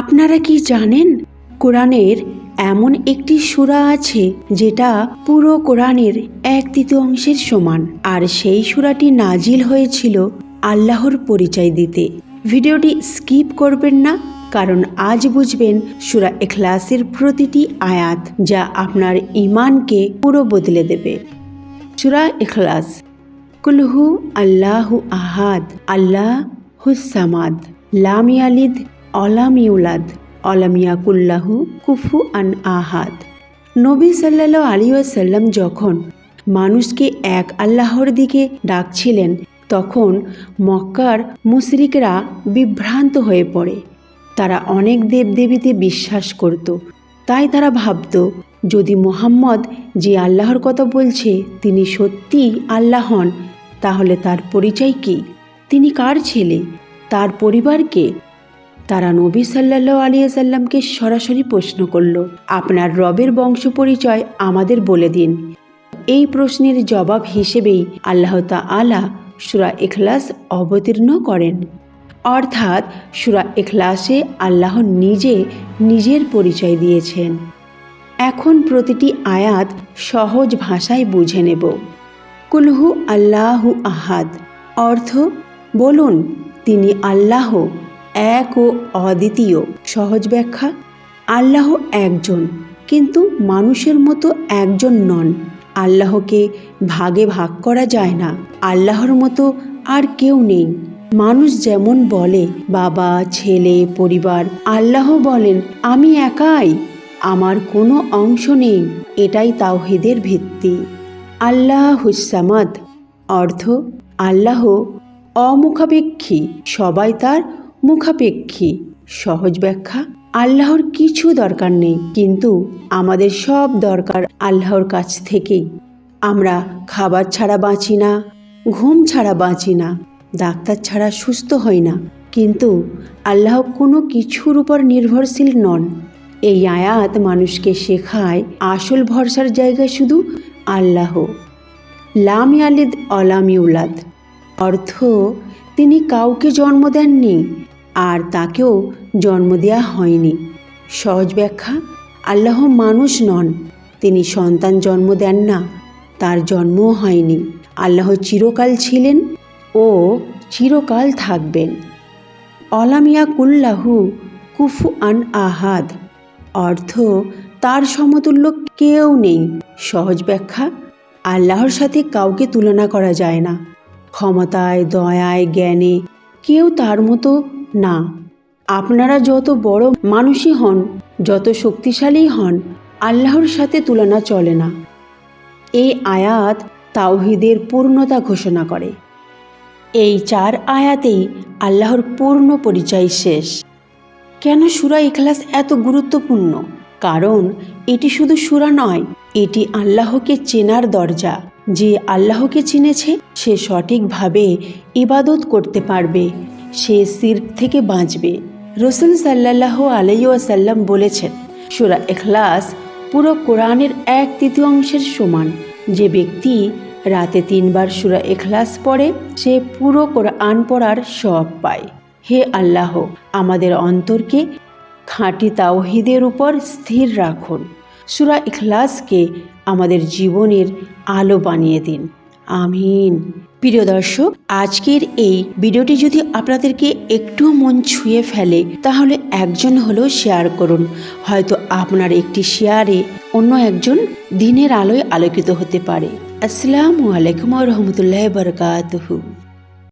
আপনারা কি জানেন? কোরআনের এমন একটি সূরা আছে যেটা পুরো কোরআনের এক তৃতীয়াংশের সমান। আর সেই সূরাটি নাজিল হয়েছিল আল্লাহর পরিচয় দিতে। ভিডিওটি স্কিপ করবেন না, কারণ আজ বুঝবেন সূরা এখলাসের প্রতিটি আয়াত যা আপনার ইমানকে পুরো বদলে দেবে। সুরা এখলাস কুলহু আল্লাহু আহাদ, আল্লাহ হুসামাদ লাম ইয়ালিদ অলাম ইউলাদ অলাম ইয়াকুল্লাহু কুফু আন আহাদ। নবী সাল্লাহ আলী সাল্লাম যখন মানুষকে এক আল্লাহর দিকে ডাকছিলেন, তখন মক্কার মুশরিকরা বিভ্রান্ত হয়ে পড়ে। তারা অনেক দেবদেবীতে বিশ্বাস করত। তাই তারা ভাবত, যদি মোহাম্মদ যে আল্লাহর কথা বলছে, তিনি সত্যি আল্লাহ হন, তাহলে তার পরিচয় কি? তিনি কার ছেলে? তার পরিবারকে তারা নবী সাল্লাহ আলিয়া সাল্লামকে সরাসরি প্রশ্ন করল, আপনার রবের বংশ পরিচয় আমাদের বলে দিন। এই প্রশ্নের জবাব হিসেবেই আল্লাহ আলা সুরা এখলাস অবতীর্ণ করেন। অর্থাৎ সুরা এখলাসে আল্লাহ নিজে নিজের পরিচয় দিয়েছেন। এখন প্রতিটি আয়াত সহজ ভাষায় বুঝে নেব। কুলহু আল্লাহু আহাদ অর্থ, বলুন, তিনি আল্লাহ। এক ও অদ্বিতীয়। সহজ ব্যাখ্যা, আল্লাহ একজন, কিন্তু মানুষের মতো একজন নন। আল্লাহকে ভাগে ভাগ করা যায় না। আল্লাহর মতো আর কেউ নেই। মানুষ যেমন বলে, বাবা, ছেলে, পরিবার, আল্লাহ বলেন, আমি একাই, আমার কোনো অংশ নেই। এটাই তাওহিদের ভিত্তি। আল্লাহ হুসামাদ অর্থ, আল্লাহ অমুখাপেক্ষী, সবাই তার মুখাপেক্ষী, সহজ ব্যাখ্যা, আল্লাহর কিছু দরকার নেই, কিন্তু আমাদের সব দরকার আল্লাহর কাছ থেকেই। আমরা খাবার ছাড়া বাঁচি না, ঘুম ছাড়া বাঁচি না, ডাক্তার ছাড়া সুস্থ হই না, কিন্তু আল্লাহ কোনো কিছুর উপর নির্ভরশীল নন। এই আয়াত মানুষকে শেখায় আসল ভরসার জায়গা শুধু আল্লাহ। লাম ইয়ালিদ অলাম ইউলাদ। অর্থ, তিনি কাউকে জন্ম দেননি আর তাকেও জন্ম দেওয়া হয়নি। সহজ ব্যাখ্যা, আল্লাহ মানুষ নন, তিনি সন্তান জন্ম দেন না, তার জন্মও হয়নি। আল্লাহ চিরকাল ছিলেন ও চিরকাল থাকবেন। অলামিয়া কুল্লাহু কুফু আন আহাদ। অর্থ, তার সমতুল্য কেউ নেই। সহজ ব্যাখ্যা, আল্লাহর সাথে কাউকে তুলনা করা যায় না। ক্ষমতায়, দয়ায়, জ্ঞানে কেউ তার মতো না। আপনারা যত বড় মানুষই হন, যত শক্তিশালী হন, আল্লাহর সাথে তুলনা চলে না। এই আয়াত তাওহিদের পূর্ণতা ঘোষণা করে। এই চার আয়াতেই আল্লাহর পূর্ণ পরিচয় শেষ। কেন সুরা ইখলাস এত গুরুত্বপূর্ণ? কারণ এটি শুধু সুরা নয়, এটি আল্লাহকে চেনার দরজা। যে আল্লাহকে চিনেছে, সে সঠিকভাবে ইবাদত করতে পারবে। সে সির থেকে বাঁচবে। রসুল সাল্লাহ আলাইসাল্লাম বলেছেন, সুরা এখলাস পুরো কোরআনের এক তৃতীয়াংশের সমান। যে ব্যক্তি রাতে তিনবার সুরা এখলাস পড়ে, সে পুরো কোরআন পড়ার সব পায়। হে আল্লাহ, আমাদের অন্তরকে খাঁটি তাওহিদের উপর স্থির রাখুন। সুরা ইখলাসকে আমাদের জীবনের আলো বানিয়ে দিন। আমিন। প্রিয় দর্শক, আজকের এই ভিডিওটি যদি আপনাদেরকে একটু মন ছুঁয়ে ফেলে, তাহলে একজন হলেও শেয়ার করুন। হয়তো আপনার একটি শেয়ারে অন্য একজন দিনের আলোয় আলোকিত হতে পারে। আসসালামু আলাইকুম রহমতুল্লাহ বরকাতহু।